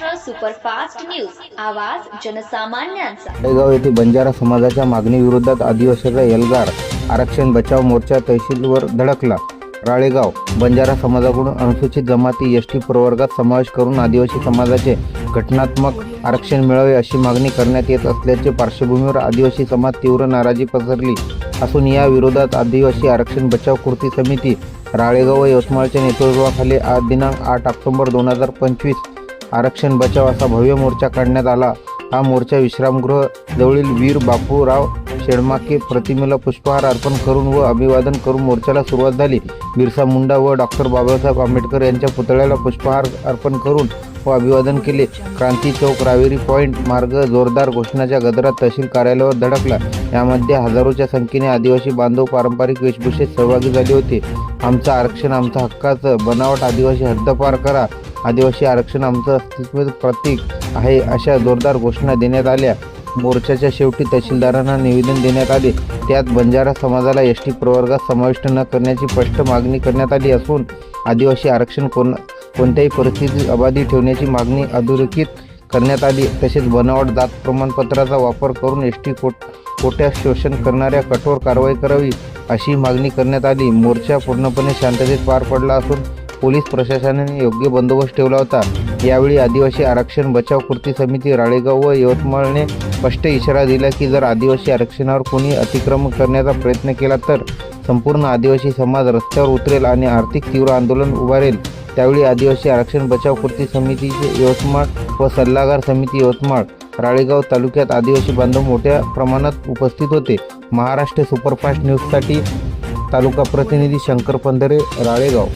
Superfast news. आवाज जनसामान्यांचा. येथे बंजारा समाजाच्या मागणीविरोधात आदिवासीचा एल्गार. आरक्षण बचाव मोर्चा तहसीलवर धडकला. राळेगाव बंजारा समाजाकडून अनुसूचित जमाती एस टी प्रवर्गात समावेश करून आदिवासी समाजाचे घटनात्मक आरक्षण मिळावे अशी मागणी करण्यात येत असल्याचे पार्श्वभूमीवर आदिवासी समाज तीव्र नाराजी पसरली असून या विरोधात आदिवासी आरक्षण बचाव कृती समिती राळेगाव व यवतमाळच्या नेतृत्वाखाली आज दिनांक आठ ऑक्टोबर दोन हजार पंचवीस आरक्षण बचाव असा भव्य मोर्चा काढण्यात आला. हा मोर्चा विश्रामगृह जवळील वीर बापूराव शेडमाके प्रतिमेला पुष्पहार अर्पण करून व अभिवादन करून मोर्चाला सुरुवात झाली. बिरसा मुंडा व डॉक्टर बाबासाहेब आंबेडकर यांच्या पुतळ्याला पुष्पहार अर्पण करून व अभिवादन केले. क्रांती चौक रावेरी पॉईंट मार्ग जोरदार घोषणाच्या गजरात तहसील कार्यालयावर धडकला. यामध्ये हजारोच्या संख्येने आदिवासी बांधव पारंपरिक वेशभूषेत सहभागी झाले होते. आमचं आरक्षण आमचं हक्काचं बनावट आदिवासी हद्दपार करा. आदिवासी आरक्षण आमचं अस्तित्व प्रतीक आहे अशा जोरदार घोषणा देण्यात आल्या. मोर्चाच्या शेवटी तहसीलदारांना निवेदन देण्यात आले. त्यात बंजारा समाजाला एस टी प्रवर्गात समाविष्ट न करण्याची स्पष्ट मागणी करण्यात आली असून आदिवासी आरक्षण कोण कोणत्याही परिस्थितीत अबाधी ठेवण्याची मागणी अधोरेखित करण्यात आली. तसेच बनावट जात प्रमाणपत्राचा वापर करून एस टी कोट कोट्यात शोषण करणाऱ्या कठोर कारवाई करावी अशी मागणी करण्यात आली. मोर्चा पूर्णपणे शांततेत पार पडला असून पोलीस प्रशासनाने योग्य बंदोबस्त ठेवला होता. यावेळी आदिवासी आरक्षण बचाव कृती समिती राळेगाव व यवतमाळने स्पष्ट इशारा दिला की जर आदिवासी आरक्षणावर कोणी अतिक्रमण करण्याचा प्रयत्न केला तर संपूर्ण आदिवासी समाज रस्त्यावर उतरेल आणि आर्थिक तीव्र आंदोलन उभारेल. त्यावेळी आदिवासी आरक्षण बचाव कृती समितीचे यवतमाळ व सल्लागार समिती यवतमाळ राळेगाव तालुक्यात आदिवासी बांधव मोठ्या प्रमाणात उपस्थित होते. महाराष्ट्र सुपरफास्ट न्यूजसाठी तालुका प्रतिनिधी शंकर पंधरे राळेगाव.